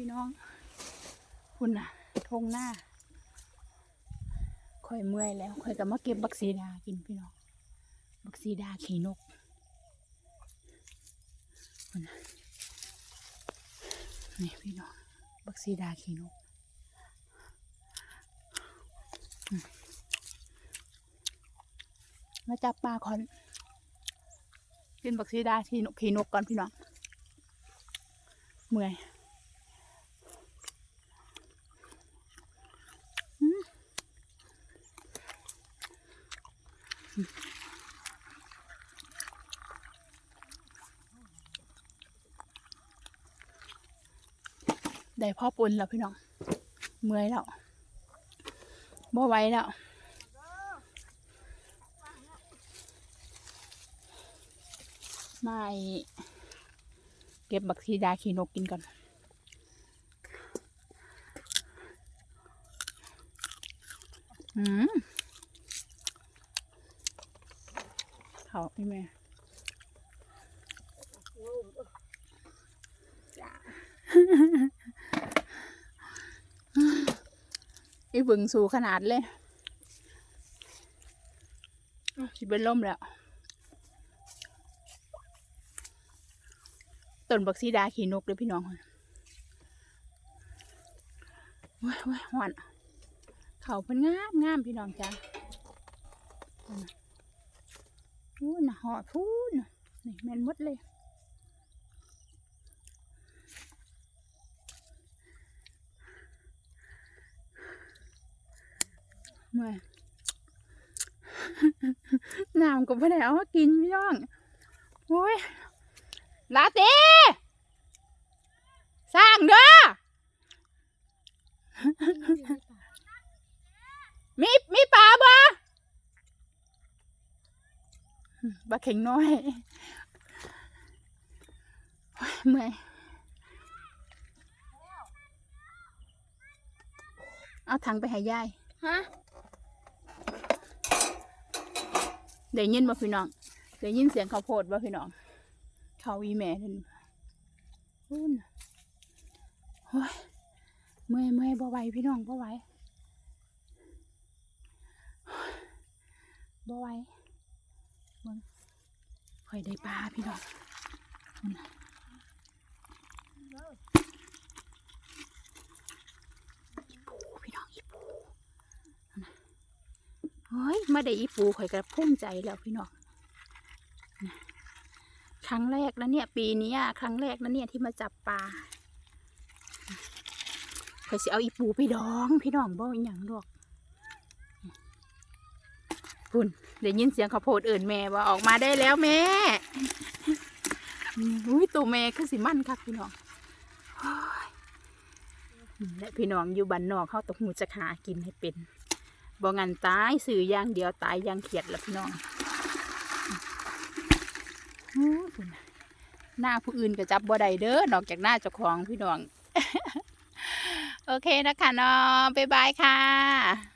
พี่น้องคุณน่ะทงหน้าค่อยเมื่อยแล้วค่อยก็มาเก็บบักซีดากินพี่น้องบักซีดาขี่นกคุณน่ะนี่พี่น้องบักซีดาขี่นกมาจับปลาคอนกินบักซีดาขี่นกขี่นกก่อนพี่น้องเมื่อย ได้พ่อปุ่นแล้วพี่น้อง เมื่อยแล้วบ่ไหวแล้วไม่เก็บบักซีดาขี่นกกินก่อนอืม เขาพี่แม่อีบึงสูขนาดเลยอ้าวสิเป็นลมแล้วต้นบักซีดาขี่นกเลยพี่น้องว้ายว้ายหวานเขาเป็นงามงามพี่น้องจ้า พูนน่ะหอดพูนน่ะนี่แม่นหมดเลยเมื่อยน้ำก็ไม่ได้เอามากินพี่น้องโอ้ยลาเต้สร้างเด้อ มีมีปลาบ่ ปลาเข็งน้อยโอ้ยเมื่อยเอาถังไปให้ยายฮะได้ยินบ่พี่น้องได้ยินเสียงข้าวโพดบ่พี่น้องเขาอีแม่นั่นพูนโอ้ยเมื่อยเมื่อยบ่ไหวพี่น้องบ่ไหวบ่ไหวเบิ่งค่อยได้ปลาพี่น้องพูพี่น้องอีปูเฮ้ยมาได้อีปูข่อยก็ภูมิใจแล้วพี่น้องครั้งแรกแล้วเนี่ย ปีนี้ครั้งแรกแล้วเนี่ยที่มาจับปลาเคยสิเอาอีปูไปดอง พี่น้องบ่อีหยังดอก พุ่นเดี๋ยวยินเสียงข้าวโพดเอิ่นแม่ว่าออกมาได้แล้วแม่อุ้ยตัวแม่คือสิมั่นคักพี่น้องและพี่น้องอยู่บ้านนอกเขาตกหูจะหากินให้เป็นบ่งันตายสื่อย่างเดียวตายย่างเขียดแล้วพี่น้องหน้าผู้อื่นก็จับบ่ได้เด้อนอกจากหน้าเจ้าของพี่น้อง โอเคนะคะเนาะบ๊ายบายค่ะ